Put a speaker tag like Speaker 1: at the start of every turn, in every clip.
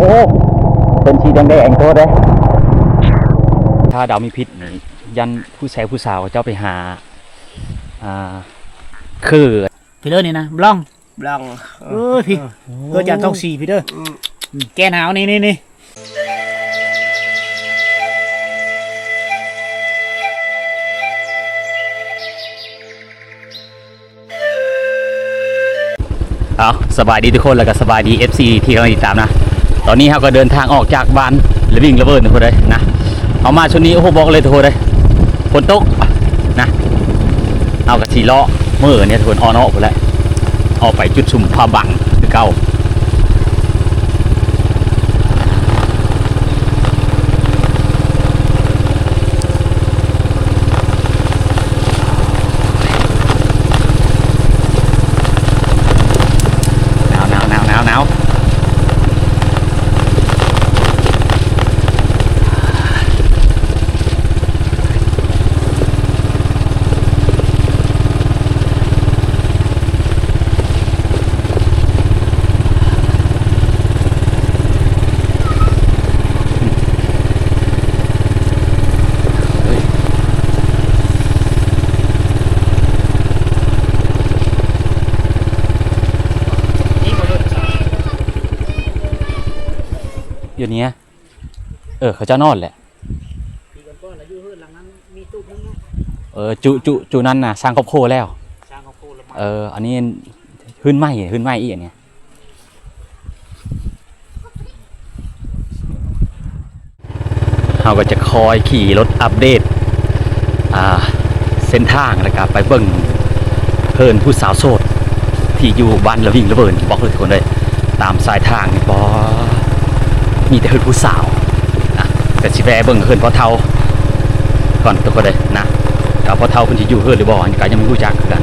Speaker 1: โอ้เป็นสีแดงๆโตเด้ถ้าดาวมีพิษนี่ยันผู้แสผู้สาวเจ้าไปหา อ่า คือ
Speaker 2: พี่เด้อนี่นะบล่อง
Speaker 3: ลอง
Speaker 2: เออพี่เพื่อจะต้องสีพี่เด้อออืมแกหนาวนี่นี่นี่
Speaker 1: เอาสบายดีทุกคนแล้วก็สบายดี FC ที่กำลังติดตามนะต อนนี้เราก็เดินทางออกจากบ้านระวิ่งระเบิดทุกคนเลยนะเอามาชุดนี้โอ้โหบอกเลยทุกคนเลยฝนตกนะเอากระสีล้อเมื่อเนี่ยทุกคนออนออกไปแล้วออกไปจุดสุ่มพาบังคือเก่า หนาวหนาวหนาวหนาวหนาวอยู่เนี้ย เออเขาเจ้านอนแหละ
Speaker 2: พี่ก่อนๆอายุเฮือนหลังนั้นมีตู้นึงเนาะ
Speaker 1: เออจุจุจุนั้นน่ะสร้างครอบครัวแล้ว
Speaker 2: สร้างเขาโคละมา
Speaker 1: เออ อันนี้ขึ้นไหมขึ้นไหมอีกอันเนี้ยเราก็จะคอยขี่รถอัปเดต อ่า เส้นทางแล้วก็ไปเบิ่งเพิ่นผู้สาวโสด ที่อยู่บ้านระวิ่งระเบิดบอกเลยทุกคนเลย ตามสายทางนี่บอมีแต่เพิ่นผู้สาวนะ แต่สิแวเบิ่งเพิ่นพอเฒ่าก่อนทุกคนเลยนะกับพอเฒ่าเพิ่นสิอยู่เพิ่นหรือบ่อันนี้ก็ยังไม่รู้จักกันนะ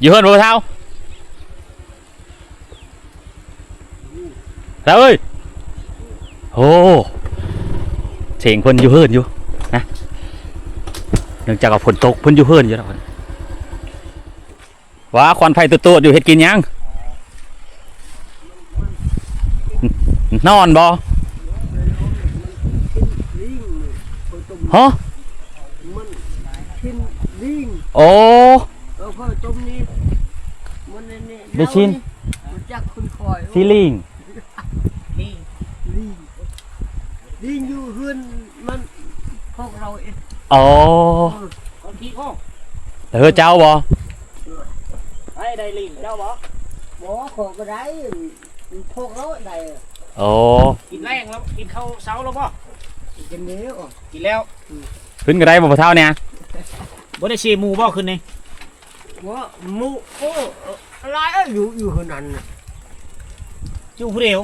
Speaker 1: อยู่เฮิร์นบ่เท่าแล้วเอ้ยโอ้ สียงคนอยู่เฮิร์นอยู่นะเนื่องจากว่าฝนตกเพิ่นอยู่เฮิร์นอยู่แล้วคนว้าควันไฟตัวตัวๆอยู่เฮ็ดกินหยังนอนบ่ฮะ
Speaker 3: มันกินลิง
Speaker 1: โอ้
Speaker 3: เอาเข้าต้มนี้มันในนี่
Speaker 1: ได้ชิน
Speaker 3: มันจักคุณคอย
Speaker 1: ซีลิง
Speaker 2: นี่
Speaker 3: ลิงลิงอยู่เฮือนมันพวกเราเอง
Speaker 1: อ๋อ
Speaker 2: คนขี้ข้อง
Speaker 1: เออเจ้าบ่
Speaker 2: ไอ้ได้ลิงเจ้าบ่
Speaker 3: หมอขอก็ได้พวกเราได้
Speaker 1: โอ้
Speaker 2: กินแรงแล้วกินข้าวเช้าแล้วบ่
Speaker 3: กินเนี้ย
Speaker 2: กินแล้ว
Speaker 1: ขึ้นก็ได้บ่พ่อเท่าเนี่ย
Speaker 2: บ่ได้เชีหมูบ่ขึ้นนี่
Speaker 3: ว่าหมูโอ้อะไรอะอยู่อยู่เฮือนนั้นน่ะ
Speaker 2: อยู่ผู้เดียว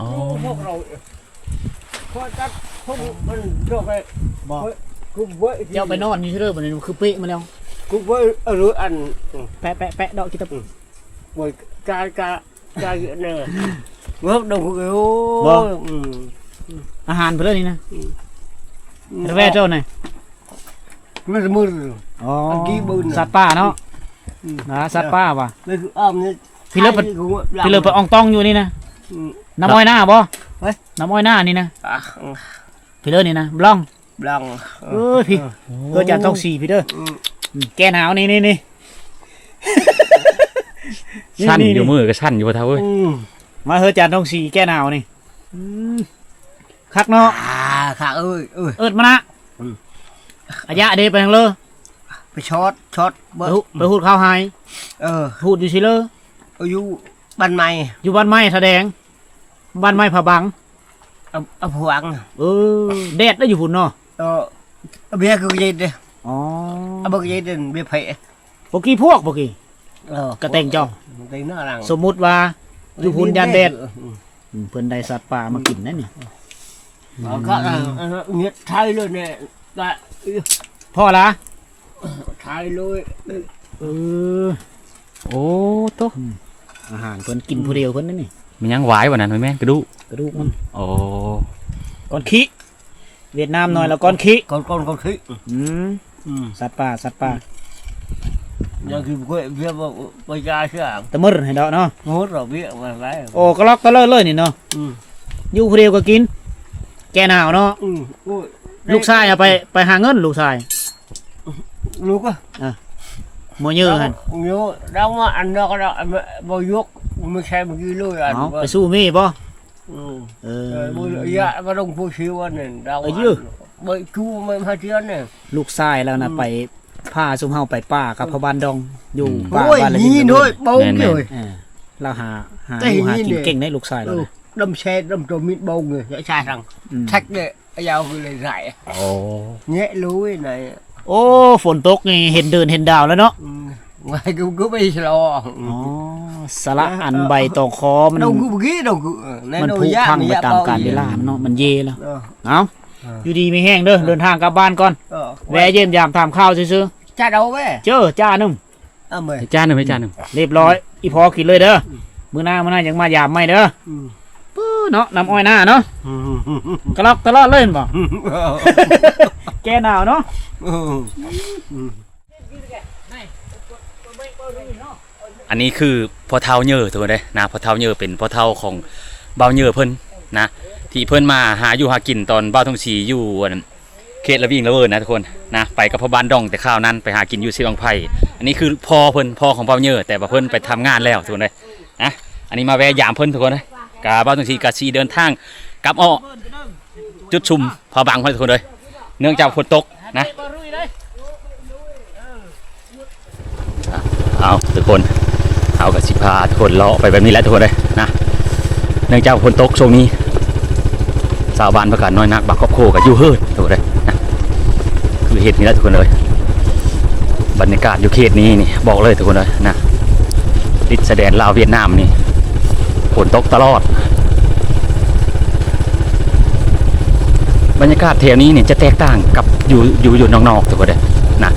Speaker 1: อ๋อ
Speaker 3: พวกเราเองพอจักพวกมันโดนไป
Speaker 2: บ่
Speaker 3: กูเว้ย
Speaker 2: เจ้าไปนอนอยู่เด้อบัดนี้คือเป๊ะมาแล้ว
Speaker 3: กูเว้ยเอออัน
Speaker 2: แปะแปะแปะดอกกิตบ
Speaker 3: บอยกากากาเนอะงบดงกูโอ้
Speaker 2: บ่
Speaker 3: อืม
Speaker 2: อาหารเพิ่นนี่นะแว่เจ้าหน่อย
Speaker 3: มันมือ
Speaker 2: อ๋อ
Speaker 3: อันกี้บืนน่ะ
Speaker 2: สัตว์ป่าเนาะ
Speaker 3: อืม
Speaker 2: นะสัตว์ป่าว่ะ
Speaker 3: นี่คืออ้อมนี่
Speaker 2: พี่เลิศ
Speaker 3: ไทยกูว่า
Speaker 2: พี่เลยไปอองตองอยู่นี่นะ
Speaker 3: อืม
Speaker 2: น้ำอ้อยหน้าบ่
Speaker 3: เฮ้ย
Speaker 2: น้ำอ้อยหน้านี่นะ
Speaker 3: อะ
Speaker 2: พี่เลยนี่นะบล่อง
Speaker 3: บลัง
Speaker 2: เออพี่เพื่อจะต้องสีพี่เด้อ
Speaker 3: อืม
Speaker 2: อืมแกหนาวนี่นี่นี่
Speaker 1: สั้น
Speaker 2: นี่
Speaker 1: อยู่มือก็สั้นอยู่พ่อเท่าเว้ย
Speaker 3: อืม
Speaker 2: มาเฮือจานต้องสีแกหนาวนี่อืมคักเนาะ
Speaker 3: อ่าค่ะเอ้ยเอ้ย
Speaker 2: เอิดมานะ
Speaker 3: อืม
Speaker 2: อายะเดไปทางเลอ
Speaker 3: ไปช็อตช็อต
Speaker 2: ไป
Speaker 3: เบิ
Speaker 2: หูไปหูดข้าวหาย
Speaker 3: เออ
Speaker 2: หูดอยู่สิเลอ
Speaker 3: อายุบ้านใหม่
Speaker 2: อยู่บ้านไม้แสดงบ้านไม้ผาบัง
Speaker 3: เอาเอาผวัง
Speaker 2: เออแดดได้อยู่พุ่นเนาะ
Speaker 3: เออเอาเบียร์คือเย็นเด้อ
Speaker 2: อ๋อ
Speaker 3: เอาเบิกเย็นเด้อเบียร์ไผ่
Speaker 2: ปกี้พวกปกี้
Speaker 3: เออก
Speaker 2: ระเตงเจ้า
Speaker 3: เต็งหน้าหลัง
Speaker 2: สมมุติว่าอยู่พุ่นยันแดด
Speaker 3: อืม
Speaker 2: อืมเพิ่นได้สัตว์ป่ามากินนั่นนี่
Speaker 3: เอาก็เออเออเงียบไทยเลยเนี่ยก็
Speaker 2: พ่อละ
Speaker 3: ไทยเลย
Speaker 2: เออ
Speaker 1: โอ้โตะ
Speaker 2: อาหารเพิ่นกินผู้เดียวเพิ่นนั่นนี่
Speaker 1: มันยังหวายวันนั้นไหมแม่นกระดูก
Speaker 2: กระดูกมัน
Speaker 1: โอ้
Speaker 2: ก้อนขี้ เวียดนามหน่อยแล้วก้อนขี้
Speaker 3: con con con khỉ
Speaker 2: อืม
Speaker 3: ừ.
Speaker 2: สัตว์ป่าสัตว์ป่า
Speaker 3: giờ khi quay việc bây giờ chứ à
Speaker 2: ตะมึรให้ดอกเนาะ
Speaker 3: hốt rồi việc mà phải
Speaker 2: โอ้กระลอกกระเลิศเลยนี่เนาะ
Speaker 3: ừ.
Speaker 2: อยู่ผู้เดียวก็กิน แกหนาวเนาะ
Speaker 3: ừ. Ôi,
Speaker 2: ลูกชายเอาไปไปหาเงินลูกชาย
Speaker 3: lúc á
Speaker 2: โมยื้อหั่น
Speaker 3: nhớ đâu mà ăn đâu có đâu bao vuốt mới xem một kilo ăn
Speaker 2: เอาไปสู้มีบ่
Speaker 3: ừ.
Speaker 2: เออ
Speaker 3: Rồi bôi dạ có đông phô siêu anh này đâu
Speaker 2: Ở dưới.
Speaker 3: bởi chú mới hai tiếng này
Speaker 2: ลูกชายแล้วนะไปพาซุมเฮาไปป่ากับพ่อบ้านดองอยู่ป่า
Speaker 3: ôi
Speaker 2: บ้านละ
Speaker 3: nhìn thôi bông
Speaker 1: Nè, nè.
Speaker 3: rồi
Speaker 2: เออเราหาหา
Speaker 3: แต่
Speaker 2: อยู่หา
Speaker 3: อย่างนี้
Speaker 2: กิน
Speaker 3: เนี่ย
Speaker 2: เก่งได้ลูกชายแล้ว
Speaker 3: ừ.
Speaker 2: นะ
Speaker 3: đâm xe đâm trộm mít bông rồi sẽ sai thằng
Speaker 2: อืม
Speaker 3: thách đấy giao cái này giải
Speaker 1: โอ้
Speaker 3: nhẹ lúi này
Speaker 2: โอ้ฝนตกนี่เห็นเดินเห็นดาวแล้วเนาะ
Speaker 3: ừ. Ngoài cứ cứ bây giờ lo
Speaker 2: อ๋อสละอันใบตองคอมัน
Speaker 3: đâu cứ ghi đâu cứ
Speaker 2: มันผุพังไปตามกาลเวลามันเนาะมันเยแล้ว
Speaker 3: Ờ,
Speaker 2: เอาอยู่ดีไม่แห้งเด้อเดินทางกลับบ้านก่อน
Speaker 3: ờ.
Speaker 2: แวะเยี่ยมยามถามข้าวซื่อ
Speaker 3: cha đâu bé
Speaker 2: ๆเจอจ้าหนึง
Speaker 3: à mày
Speaker 1: จานหนึ่งไหมจานหนึ่ง
Speaker 2: เรียบร้อย อีพอกินเลยเด้อมื้อหน้ามื้อหน้ายังมายามไม่เด้อ
Speaker 3: ừ.
Speaker 2: ปื้อเนาะน้ำอ้อยหน้าเนาะ
Speaker 3: Ừ.
Speaker 2: กระลอกตลอดเลยเห็นบ่แกหนาวเนาะ
Speaker 3: Ừ.
Speaker 1: อั อันนี้คือพ่อเท่าเยอะทุกคนเลยนะพ่อเท่าเยอะเป็นพ่อเท่าของเบาเยอะเพิ่นนะที่เพิ่นมาหาอยู่หากินตอนเบ้าทองชีอยู่นเขตละวิ่งละเวิร์นะทุกคนนะไปกับพ่อบ้านดองแต่ข้าวนั้นไปหากินอยู่ซีบังไผ่อันนี้คือพ่อเพิ่นพ่อของเบาเยอะแต่ว่าเพิ่นไปทำงานแล้วทุกคนเลยนะอันนี้มาแวะยามเพิ่นทุกคนเลยกาเบ้าทองชีกาชีเดินทางกับอ้อจุดชุมพอบังเพิ่นทุกคนเลยเนื่องจากฝนตกนะ เอาทุกคนเอากับสิพาทุกคนเลาะไปแบบนี้แหละทุกคนเลยนะเนื่องจากฝนตกช่วงนี้ชาวบ้านประกาศน้อยนักบักครอบโคกับยูเฮิร์ดทุกคนเลยนะคือเหตุนี้แหละทุกคนเลยบรรยากาศอยู่เขตนี้นี่บอกเลยทุกคนเลยนะติดแสดงลาวเวียดนามนี่ฝนตกตลอด บรรยากาศแถวนี้เนี่ยจะแตกต่างกับอยู่อยู่อยู่นอกๆทุกคนเลยนะ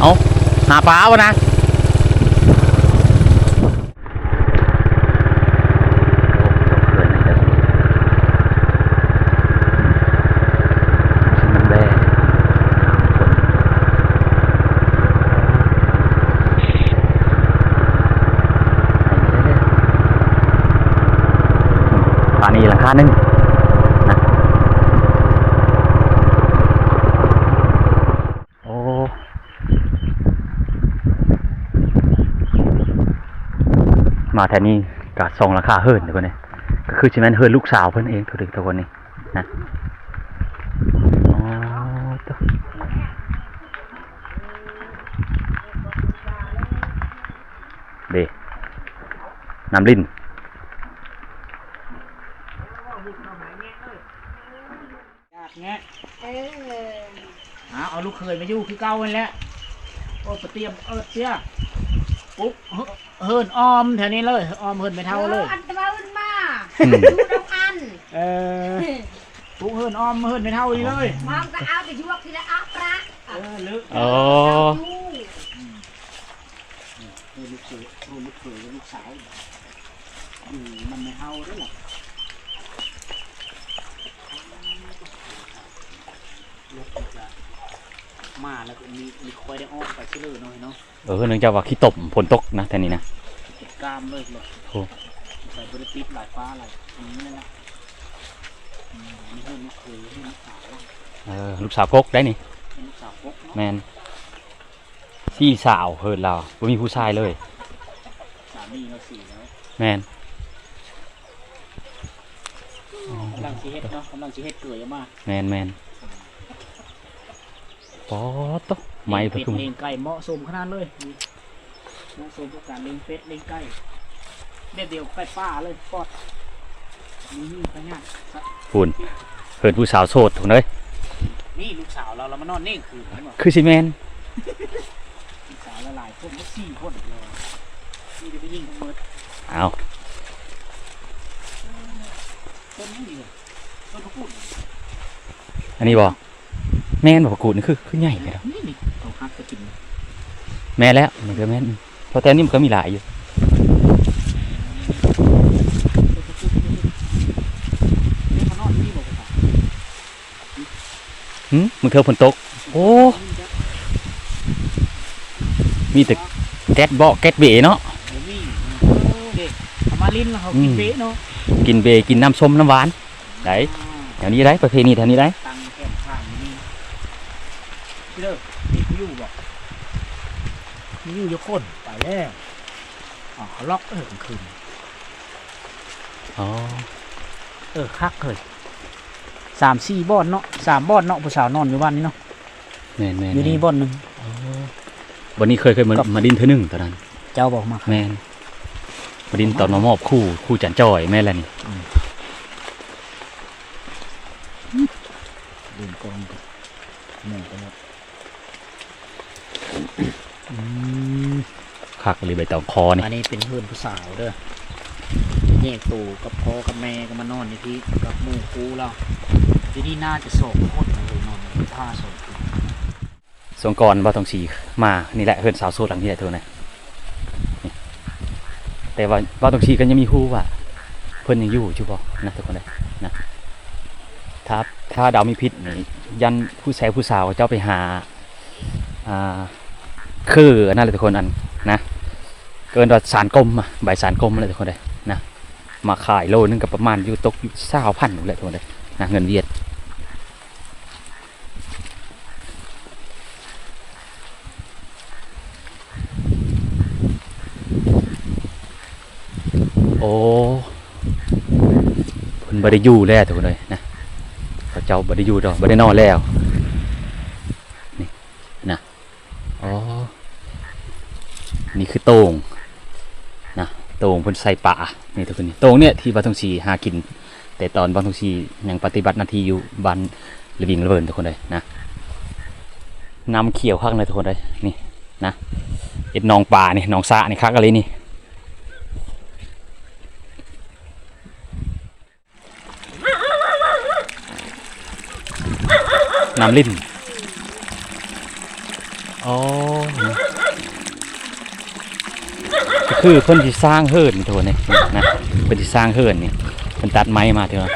Speaker 1: เอา หาปลาวะนะปานี้หลังคาหนึ่งนะโอ้ มาแทนนี่กะส่งราคาเฮิร์นเดี๋ยวก่อนนี่ก็คือชิแมนเฮิร์นลูกสาวเพิ่อนเองทุกทีทุกคนนี่นะอ๋อตัวเดน้ำลิ้น
Speaker 2: ยากแงะเอาเอาลูกเคยมาอยู่คือเก่านั่นแหละโอ้ปเตรียมเอิดเสีย ปุ๊บเฮิเฮิร์นออมแถวนี้เลยออมเฮิร์นไม่เท่าเลย
Speaker 4: อันตราขึ้นมา
Speaker 1: อืม
Speaker 4: ดูน้ำอัน
Speaker 2: เออปุ๊บเฮิร์นออมเฮิร์นไม่เท่าอีกเลย
Speaker 4: มอมก็เอาไปยวกทีละอัปละ
Speaker 2: เออลึก
Speaker 1: อ๋อ
Speaker 2: ลูกเขยลูกเขยลูกสาวอยู่มันไม่เท่าด้วยหรอกลูกจะ มาแล้วก็มีมีคอยได้ออกไปชื่อเลยหน่อยเนาะ
Speaker 1: เออเนื่องจากว่าขี้ตบฝนตกนะแทนนี่นะ
Speaker 2: เก็บกล้ามเลยเลย
Speaker 1: โอ้
Speaker 2: ใส่บริปิดหลายฟ้าหลายอันนี้นั่นแหละอืมนี่คือลูกเขยนี่ลูกสาว
Speaker 1: เออลูกสาวกกได้นี่
Speaker 2: เป็นลูกสาวพกเนาะ
Speaker 1: แมนสี่สาวเฮินเราบ่มีผู้ชายเลย
Speaker 2: สามีเราสี่แล้ว
Speaker 1: แม่น
Speaker 2: กำลังชีเฮ็ดเนาะกำลังชีเฮ็ดเกลือมา
Speaker 1: แม่นแม่น ปอดตกไม้
Speaker 2: เป็
Speaker 1: เพิ่
Speaker 2: ด
Speaker 1: น
Speaker 2: เลี้ยงไก่เหมาะสมขนาดเลยนี่เหมาะสมกับการเลี้ยงเป็ดเลี้ยงไก่เด็ดเดียวไปป้าเลยปอดนี่นี่ไปงาน
Speaker 1: ปุ่นเฮินผู้สาวโสดถูกเลย
Speaker 2: นี่ลูกสาวเราเรามานอนนี่คือเห็นบ่
Speaker 1: คือสิแม่น
Speaker 2: ลูกสาวละหลายคนก็สี่คนเลยนี่จะไปยิงทั้งหมด
Speaker 1: เอา
Speaker 2: ต้นนี่เลยต้นพระพูด
Speaker 1: อันนี้บ่ แม่นบ่ประกูดนี่คือคือใหญ่เลยเนาะ
Speaker 2: นี่นี่เขาฮักจะกิน
Speaker 1: แม่นแล้วมันก็แม่นเพราะแต่นี่มันก็มีหลายอยู่
Speaker 2: นี่มานอนนี่บอกว่า
Speaker 1: หึมึงเธอฝนตก โอ้ มีแต่แก๊สเบาะแก๊สเบเนาะ
Speaker 2: หมูมี่เด็กเอามาลิ้นแล้วเขากินเป๊ะเนาะ
Speaker 1: กินเบกินน้ำส้มน้ำหวานไหนแถวนี้ได้ประเพณีแถวนี้ได้
Speaker 2: ตังแก้มข้างนี่ พี่เด้อนี่เขาอยู่บอกนี่อยู่ยกคนไปแล้วอ๋อเขาล็อกเออกลางคืน
Speaker 1: อ๋อ
Speaker 2: เออคักเลยสามสี่บ่อนเนาะสามบ่อนเนาะผู้สาวนอนอยู่บ้านนี้เนาะ
Speaker 1: แม่นแม่น
Speaker 2: อยู่นี่บ่อนหนึ่ง
Speaker 1: วันนี้เคยเคยมา
Speaker 2: กับ
Speaker 1: มาดินเธอหนึ่งตอนนั้น
Speaker 2: เจ้าบอกมาครับ
Speaker 1: แม่นมาดินตอนมามอบคู่คู่จันจอยแม่นแหละนี่
Speaker 2: ลืมกองกับหมูกันหมด
Speaker 1: คักเลยใบตองคอนี่
Speaker 2: อันนี้เป็นเพื่อนผู้สาวเด้อแยกตูกับพ่อกับแม่ก็มานอนอยู่ที่กับหมู่กูเราที่นี่น่าจะส่งคนเลยนอนผ้าส่งคน
Speaker 1: สงกรานต์บ่ต้องสีมานี่แหละเฮือนสาวโสดหลังนี้แหละเธอนะนี่แต่ว่าบ่ต้องสีก็ยังมีคู่ว่าเพิ่นยังอยู่อยู่บ่นะทุกคนเลยนะถ้าถ้าดาวมีพิษนี่ยันผู้แสผู้สาวเจ้าไปหา อ่าคืออันนั่นแหละทุกคนอันนะ เกินว่าสารกลมอะใบสารกลมอะไรทุกคนเลยนะมาขายโลนึงกับประมาณอยู่ตกอยู่เศร้าพันเลยทุกคนเลยนะเงินเวียดโอ้เพิ่นบ่ได้อยู่แล้วทุกคนเลยนะเขาเจ้าบ่ได้อยู่ดอกบ่ได้นอนแล้วนี่นะอ๋อนี่คือโต่ง โต่งพ่นใส่ป่านี่ทุกคนนี่โต่งเนี่ยที่บ้านทงชีหากิน แต่ตอนบ้านทงชียังปฏิบัติหน้าที่อยู่บ้านระวิงระเบินทุกคนเลยนะน้ำเขียวข้างเลยทุกคนเลยนี่นะเอ็ดหนองป่านี่หนองสระนี่คักอะไรนี่น้ำลิ้นอ๋อ คือเพิ่นสิสร้างเฮิรนโทนี่นะเพิ่นสิสร้างเฮิร์นนี่เพิ่นตัดไม้มาเถอะ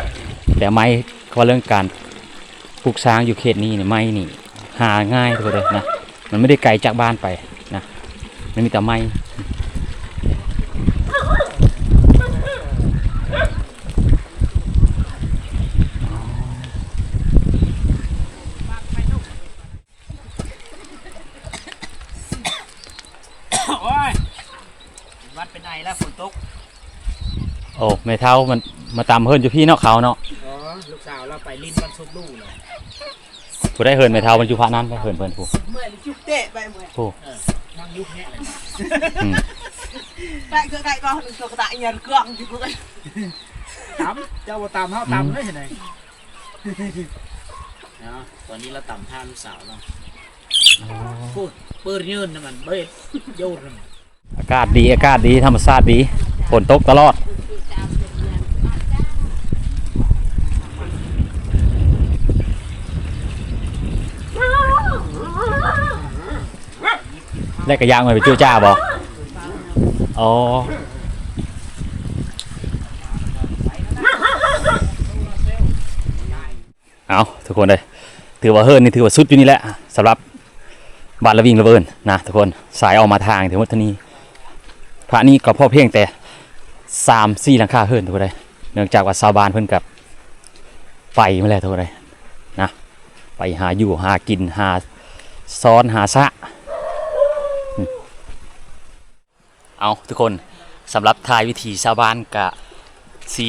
Speaker 1: แต่ไม้ก็เรื่องการปลูกสร้างอยู่เขตนี้นี่ไม้นี่หาง่ายทุกคนเลยนะมันไม่ได้ไกลจากบ้านไปนะมันมีแต่ไม้
Speaker 2: โอ้ยวัด เป็นไงแล้วฝนตก
Speaker 1: โอ้แม่เท่ามันมาตามเฮิรนอยู่พี่เนาะเขาเนาะ
Speaker 2: อ๋อลูกสาวเราไปลิ้นวันสุกลูกเลย
Speaker 1: ผู้ได้เฮิรนแม่เท่ามันอยู่พระนั้นไปเฮิรนเพิ่นผู้
Speaker 3: เหมือนจุกเตะไปเหมือน
Speaker 1: ผู้
Speaker 2: นั่งยุคเนี้ยเลย
Speaker 1: อืม
Speaker 3: tại cái cái con được tại nhà cường thì cũng
Speaker 2: ตำเจ้าบ่ตำเฮาตำเลยเห็นไหมเนาะตอนนี้เราตำท่าลูกสาวเราพูดเปิดยืนนะมันเบ็ดโยนนะมัน
Speaker 1: อากาศดีอากาศดีธรรมชาติดีฝนตกตลอดแล้วก็ยางมาไปจู้จ้าบ่อ๋อเอาทุกคนเลยถือว่าเฮิร์นนี่ถือว่าสุดอยู่นี่แหละสำหรับบ้านละวิ่งระเบินนะทุกคนสายออกมาทางถึงวัฒนี พระนี่ก็พ่อเพียงแต่สามสี่หลังคาเฮิร์นทุกคนเลยเนื่องจากว่าชาวบ้านเพิ่นกับไปมาแล้วทุกคนเลยนะไปหาอยู่หากินหาซ้อนหาสะเอาทุกคนสำหรับทายวิธีชาวบ้านกะสี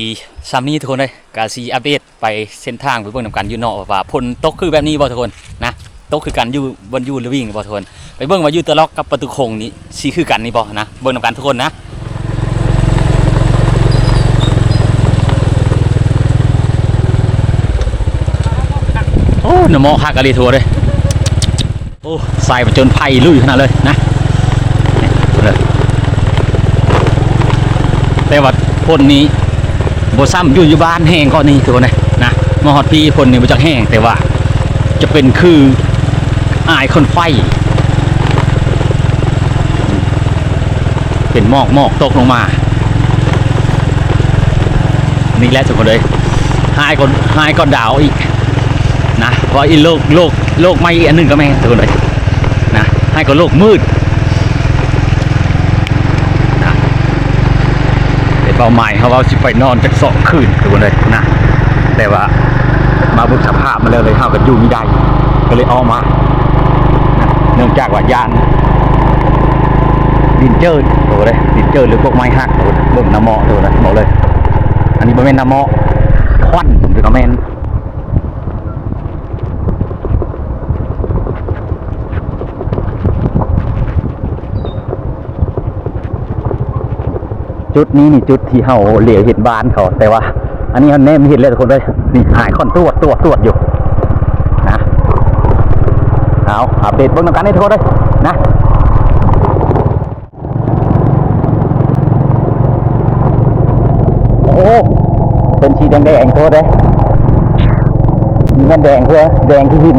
Speaker 1: ซัมนี้ทุกคนเลยกะสีอัปเดตไปเส้นทางไปเบิ่งนำกันอยู่เนอกว่าพลตกคือแบบนี้บ่ทุกคนนะ ตกคือกันอยู่บนยู่หรือวิ่งบ่ทุกคนไปเบิ่งว่ายู่ตะล็อกกับประตูโคงนี้สีคือกันนี่บ่นะเบิ่งนำกันทุกคนนะโอ้หนำมอคักกะลีทัวเลยโอ้ใส่ประจนภัยลุยขนาดเลยนะแต่ว่าพ่นนี้บซ้ำอยู่อยู่บ้านแห้งก็นี่ตัวนะนะมาฮอดพี่พ่นนี่บ่จักแห้งแต่ว่าจะเป็นคือ อายคนไฟเป็นหมอกหมอกตกลงมา นี่แหละทุกคนเลยหายก่อนหายก่อนดาวอีกนะเพราะอีโลกโลกโลกไม่อีกอันหนึ่งก็แม่นทุกคนเลยนะให้ก่อนโลกมืดแต่เป้าหมายเขาว่าสิไปนอนจักสองคืนทุกคนเลยนะแต่ว่ามาบุกสภาพมาเลยเลยเฮากันอยู่ไม่ได้ก็เลยออกมา เนื่องจากว่ายานดินเจิดโอ้เลยดินเจิดหรือพวกไม้หักโอ้เบิ่งน้ำเหมาะตัวนะบอกเลย อันนี้บ่แม่นน้ำเหมาะควันหรือก็แม่นจุดนี้นี่จุดที่เฮาเหลียวเห็นบ้านเขาแต่ว่า อันนี้เขาแนมเห็นเลยทุกคนเลยนี่หายคอนตรวจตรวจตรวจอยู่ เอาอัปเดตเบิ่งนกันให้ทุกคนเลยนะโอ้เป็นสีแดงแดงๆตัวเลยมีเงินแดงเพื่อแดงที่หิน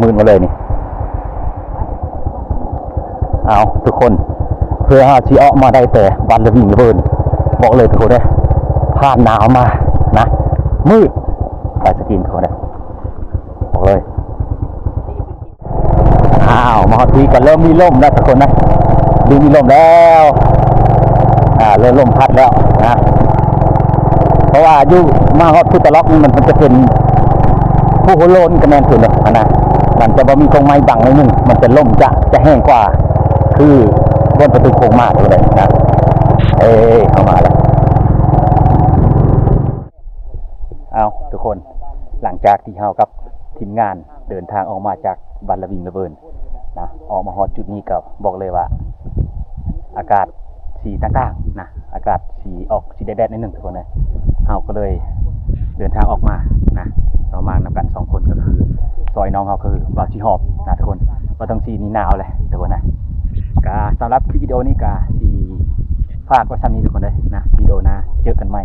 Speaker 1: มืนมาเลยนี่ เอาทุกคน เพื่อหาชีออกมาได้แต่บันระวิ่งเบินบอกเลยทุกคนเลยผ่านหนาวมานะมืดสายสกินทุกคนเลยบอกเลยอ้าวมาฮอตทีก็เริ่มมีลมแล้วทุกคนนะดูมีลมแล้วอ่าเริ่มลมพัดแล้วนะเพราะว่าอยู่มาฮอตพุทธล็อกนี่มันจะเป็นผู้โฮโลนกระแมนถือเลยนะมันจะบ่มีกรงไม้บังเลยนึงมันจะล่มจะจะแห้งกว่า คือ บนประตูโค้งมากเลยนะเอ้ยเข้ามาแล้วเอาทุกคนหลังจากที่เฮากับทีมงานเดินทางออกมาจากบันละวิงระเบินนะออกมาฮอดจุดนี้กับบอกเลยว่า อากาศสีต่างๆนะอากาศสีออกสีแดดๆนิดหนึ่งทุกคนเลยเฮาก็เลยเดินทางออกมานะเรามานำกันสองคนก็คือซอยน้องเขาคือบ่าวชีหอบนะทุกคนว่าต้องสีนี้หนาวเลยทุกคนนะ กาสำหรับคลิปวิดีโอนี้กาสีฝากไว้ซ้ำนี้ทุกคนเลยนะวิดีโอหน้าเจอกันใหม่